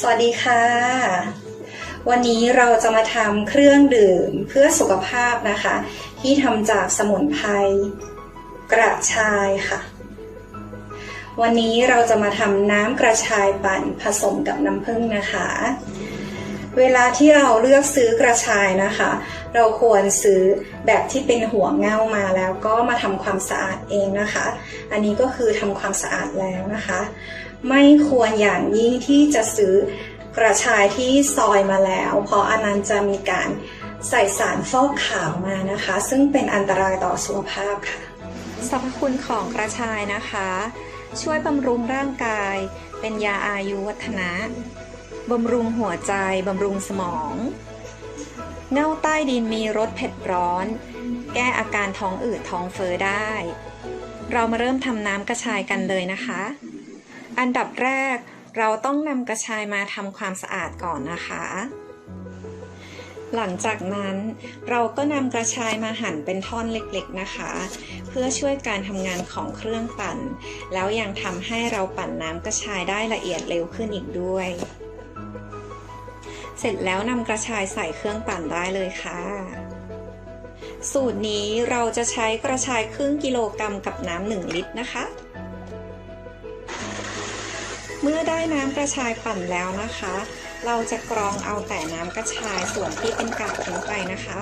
สวัสดีค่ะ วันนี้เราจะมาทำเครื่องดื่มเพื่อสุขภาพนะคะ ที่ทำจากสมุนไพรกระชายค่ะ วันนี้เราจะมาทำน้ำกระชายปั่นผสมกับน้ำผึ้งนะคะ เวลาที่เราเลือกซื้อกระชายนะคะ เราควรซื้อแบบที่เป็นหัวเง่ามาแล้วก็มาทำความสะอาดเองนะคะ อันนี้ก็คือทำความสะอาดแล้วนะคะ ไม่ควรอย่างยิ่งที่จะซื้อกระชายที่ซอยมาแล้ว เพราะอันนั้นจะมีการใส่สารฟอกขาวมานะคะ ซึ่งเป็นอันตรายต่อสุขภาพค่ะสรรพคุณของกระชายนะคะ ช่วยบำรุงร่างกาย เป็นยาอายุวัฒนะบำรุงหัวใจ บำรุงสมอง เง่าใต้ดินมีรสเผ็ดร้อน แก้อาการท้องอืดท้องเฟ้อได้ เรามาเริ่มทำน้ำกระชายกันเลยนะคะ อันดับแรกเราต้องนำกระชายมาทำความสะอาดก่อนนะคะ หลังจากนั้นเราก็นำกระชายมาหั่นเป็นท่อนเล็กๆนะคะ เพื่อช่วยการทำงานของเครื่องปั่น แล้วยังทำให้เราปั่นน้ำกระชายได้ละเอียดเร็วขึ้นอีกด้วย เสร็จแล้วนำกระชายใส่เครื่องปั่นได้เลยค่ะสูตรนี้เราจะใช้กระชายครึ่งกิโลกรัมกับน้ำหนึ่งลิตรนะคะ เมื่อได้น้ำกระชายปั่นแล้วนะคะ เราจะกรองเอาแต่น้ำกระชายส่วนที่เป็นกากทิ้งไปนะคะ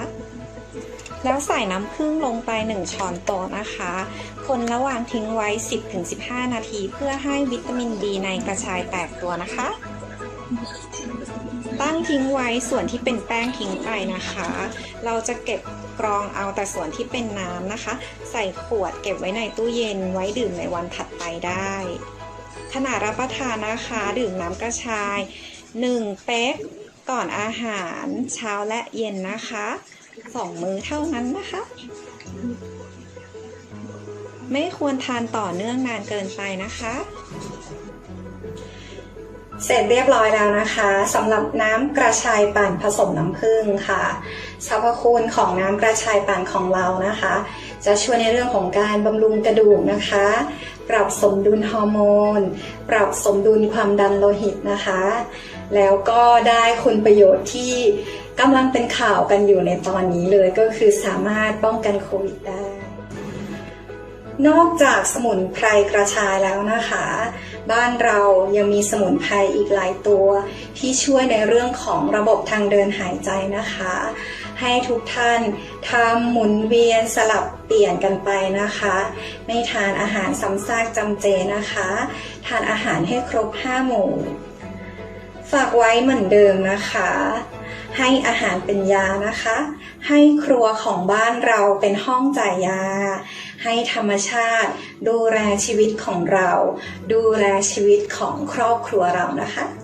แล้วใส่น้ำผึ้งลงไป 1 ช้อนโต๊ะนะคะ คนระหว่างทิ้งไว้ 10-15 นาที เพื่อให้วิตามินดีในกระชายแตกตัวนะคะ ตั้งทิ้งไว้ส่วนที่เป็นแป้งทิ้งไปนะคะ เราจะเก็บกรองเอาแต่ส่วนที่เป็นน้ำนะคะ ใส่ขวดเก็บไว้ในตู้เย็นไว้ดื่มในวันถัดไปได้ ขณะรับประทานนะคะ ดื่มน้ำกระชาย 1 เป๊กก่อนอาหารเช้าและเย็นนะคะสองมื้อเท่านั้นนะคะ ไม่ควรทานต่อเนื่องนานเกินไปนะคะ เสร็จเรียบร้อยแล้วนะคะสำหรับน้ำกระชายปั่นผสมน้ำผึ้งค่ะสรรพคุณของน้ำกระชายปั่นของเรานะคะ จะช่วยในเรื่องของการบำรุงกระดูกนะคะ ปรับสมดุลฮอร์โมน ปรับสมดุลความดันโลหิตนะคะ แล้วก็ได้คุณประโยชน์ที่กำลังเป็นข่าวกันอยู่ในตอนนี้เลยก็คือสามารถป้องกันโควิดได้ นอกจากสมุนไพรกระชายแล้วนะคะ บ้านเรายังมีสมุนไพรอีกหลายตัว ที่ช่วยในเรื่องของระบบทางเดินหายใจนะคะ ให้ทุกท่านทำหมุนเวียนสลับเปลี่ยนกันไปนะคะ ไม่ทานอาหารซ้ำซากจำเจนะคะ ทานอาหารให้ครบ5หมู่ฝากไว้เหมือนเดิมนะคะ ให้อาหารเป็นยานะคะ ให้ครัวของบ้านเราเป็นห้องจ่ายยา ให้ธรรมชาติ ดูแลชีวิตของเรา ดูแลชีวิตของครอบครัวเรานะคะ